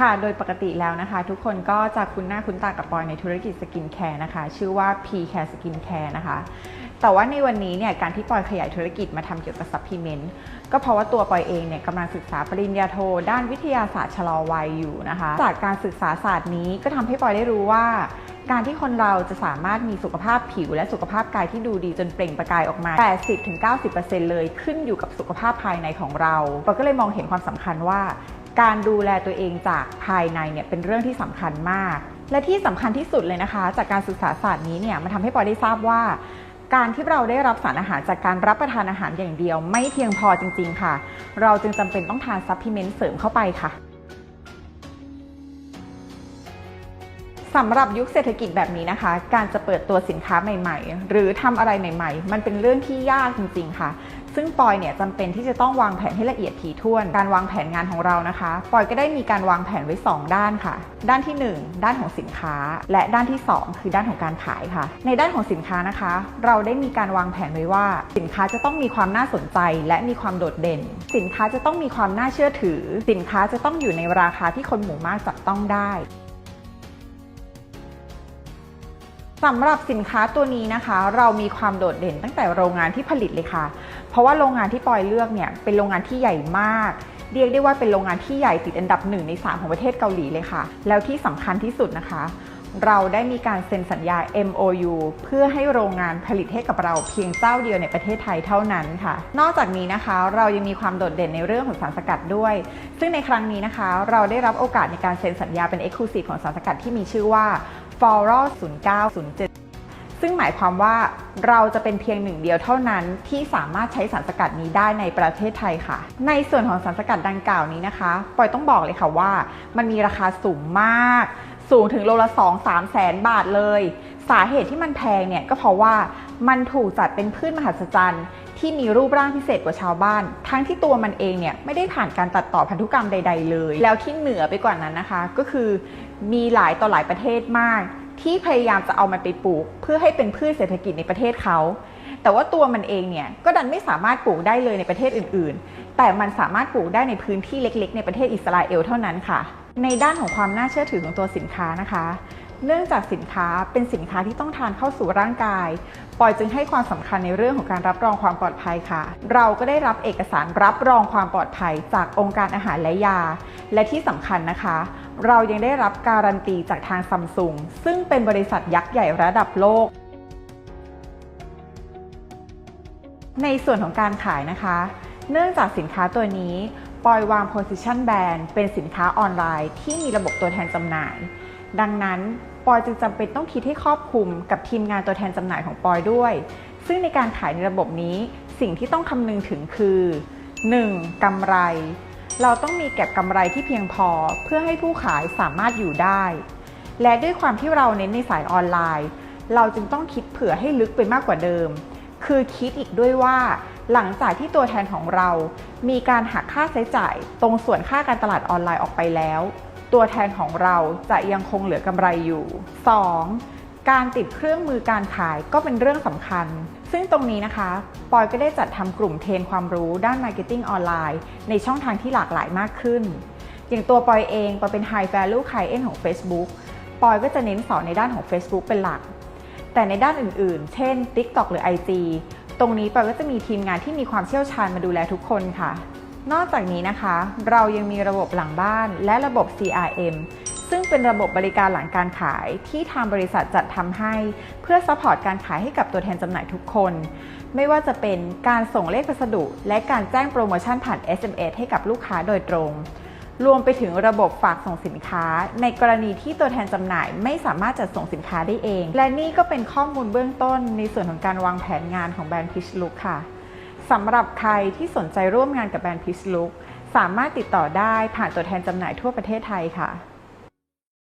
ค่ะ โดยปกติแล้วนะคะ ทุกคนก็จะคุ้นหน้าคุ้นตากับปอยในธุรกิจสกินแคร์นะคะ ชื่อว่า P Care Skin Care นะคะ แต่ว่าในวันนี้เนี่ยการที่ปอยขยายธุรกิจมาทำเกี่ยวกับซัพพลีเมนต์ก็เพราะว่าตัวปอยเองเนี่ยกำลังศึกษาปริญญาโท ด้านวิทยาศาสตร์ชะลอวัยอยู่นะคะ จากการศึกษาศาสตร์นี้ก็ทำให้ปอยได้รู้ว่า การที่คนเราจะสามารถมีสุขภาพผิว และสุขภาพกายที่ดูดีจนเปล่งประกายออกมา 80-90%เลยขึ้นอยู่กับสุขภาพภายในของเราปอยก็เลยมองเห็นความสำคัญว่า การดูแลตัวเองจากภายในเนี่ยเป็นเรื่องที่สำคัญมาก และที่สำคัญที่สุดเลยนะคะ จากการศึกษาศาสตร์นี้เนี่ยมันทำให้ปอยได้ทราบว่า การที่เราได้รับสารอาหารจากการรับประทานอาหารอย่างเดียว ไม่เพียงพอจริง ๆ ค่ะ เราจึงจำเป็นต้องทานซัพพลีเมนต์เสริมเข้าไปค่ะ สำหรับยุคเศรษฐกิจแบบนี้นะคะ การจะเปิดตัวสินค้าใหม่ ๆ หรือทำอะไรใหม่ ๆ มันเป็นเรื่องที่ยากจริง ๆ ค่ะ ซึ่งปอยเนี่ยจำเป็นที่จะต้องวางแผนให้ละเอียดถี่ถ้วน การวางแผนงานของเรานะคะ ปอยก็ได้มีการวางแผนไว้ 2 ด้านค่ะ ด้านที่ 1 ด้านของสินค้า และด้านที่ 2 คือด้านของการขายค่ะ ในด้านของสินค้านะคะ เราได้มีการวางแผนไว้ว่า สินค้าจะต้องมีความน่าสนใจ และมีความโดดเด่น สินค้าจะต้องมีความน่าเชื่อถือ สินค้าจะต้องอยู่ในราคาที่คนหมู่มากจับต้องได้ สำหรับสินค้าตัวนี้นะคะ เรามีความโดดเด่นตั้งแต่โรงงานที่ผลิตเลยค่ะ เพราะว่าโรงงานที่ปอยเลือกเนี่ยเป็นโรงงานที่ใหญ่มาก เรียกได้ว่าเป็นโรงงานที่ใหญ่ติดอันดับหนึ่งในสามของประเทศเกาหลีเลยค่ะ แล้วที่สำคัญที่สุดนะคะ เราได้มีการเซ็นสัญญา MOU เพื่อให้โรงงานผลิตให้กับเราเพียงเจ้าเดียวในประเทศไทยเท่านั้นค่ะ นอกจากนี้นะคะ เรายังมีความโดดเด่นในเรื่องของสารสกัดด้วย ซึ่งในครั้งนี้นะคะ เราได้รับโอกาสในการเซ็นสัญญาเป็น Exclusive ของสารสกัดที่มีชื่อว่า Floral 0907 ซึ่งหมายความว่าเราจะเป็นเพียงหนึ่งเดียวเท่านั้นที่สามารถใช้สารสกัดนี้ได้ในประเทศไทยค่ะ ในส่วนของสารสกัดดังกล่าวนี้นะคะปอยต้องบอกเลยค่ะว่า มันมีราคาสูงมาก สูงถึงโลละ 2 3 แสนบาทเลย สาเหตุที่มันแพงเนี่ยก็เพราะว่ามันถูกจัดเป็นพืชมหัศจรรย์ ที่มีรูปร่างพิเศษกว่าชาวบ้าน ทั้งที่ตัวมันเองเนี่ยไม่ได้ผ่านการตัดต่อพันธุกรรมใด ๆ เลย แล้วที่เหนือไปกว่านั้นนะคะ ก็คือมีหลายต่อหลายประเทศมาก ที่พยายามจะเอามันไปปลูก เพื่อให้เป็นพืชเศรษฐกิจในประเทศเขาแต่ว่าตัวมันเองเนี่ยก็ดันไม่สามารถปลูกได้เลยในประเทศอื่น ๆ แต่มันสามารถปลูกได้ในพื้นที่เล็ก ๆ ในประเทศอิสราเอลเท่านั้นค่ะ ในด้านของความน่าเชื่อถือของตัวสินค้านะคะ เนื่องจากสินค้าเป็นสินค้าที่ต้องทานเข้าสู่ร่างกาย ปอยจึงให้ความสำคัญในเรื่องของการรับรองความปลอดภัยค่ะ เราก็ได้รับเอกสารรับรองความปลอดภัยจากองค์การอาหารและยา และที่สำคัญนะคะ เรายังได้รับการันตีจากทางซัมซุงซึ่งเป็นบริษัทยักษ์ใหญ่ระดับโลก ในส่วนของการขายนะคะ เนื่องจากสินค้าตัวนี้ปอยวาง position brand เป็นสินค้าออนไลน์ที่มีระบบตัวแทนจำหน่าย ดังนั้น ปอยจึงจำเป็นต้องคิดให้ครอบคลุมกับทีมงานตัวแทนจำหน่ายของปอยด้วย ซึ่งในการขายในระบบนี้สิ่งที่ต้องคำนึงถึงคือ 1. กำไร เราต้องมีแก็บกำไรที่เพียงพอเพื่อให้ผู้ขายสามารถอยู่ได้ และด้วยความที่เราเน้นในสายออนไลน์ เราจึงต้องคิดเผื่อให้ลึกไปมากกว่าเดิม คือคิดอีกด้วยว่า หลังจากที่ตัวแทนของเรา มีการหักค่าใช้จ่ายตรงส่วนค่าการตลาดออนไลน์ออกไปแล้ว ตัวแทนของเราจะยังคงเหลือกำไรอยู่ 2. การติดเครื่องมือการขายก็เป็นเรื่องสำคัญ ซึ่งตรงนี้นะคะ ปอยก็ได้จัดทำกลุ่มเทรนความรู้ด้าน Marketing ออนไลน์ ในช่องทางที่หลากหลายมากขึ้น อย่างตัวปอยเองปอยเป็น High Value Client ของ Facebook ปอยก็จะเน้นสอนในด้านของ Facebook เป็นหลัก แต่ในด้านอื่นๆ เช่น TikTok หรือ IG ตรงนี้ปอยก็จะมีทีมงานที่มีความเชี่ยวชาญมาดูแลทุกคนค่ะ นอกจากนี้นะคะ เรายังมีระบบหลังบ้านและระบบ CRM ซึ่งเป็นระบบบริการหลังการขายที่ทางบริษัทจัดทำให้ เพื่อซัพพอร์ตการขายให้กับตัวแทนจำหน่ายทุกคน ไม่ว่าจะเป็นการส่งเลขพัสดุ และการแจ้งโปรโมชั่นผ่าน SMS ให้กับลูกค้าโดยตรง รวมไปถึงระบบฝากส่งสินค้า ในกรณีที่ตัวแทนจำหน่ายไม่สามารถจัดส่งสินค้าได้เอง และนี่ก็เป็นข้อมูลเบื้องต้นในส่วนของการวางแผนงานของแบรนด์พิชลุกค่ะ สำหรับใครที่สนใจร่วมงานกับแบรนด์พิชลุกสามารถติดต่อได้ผ่านตัวแทนจำหน่ายทั่วประเทศไทยค่ะ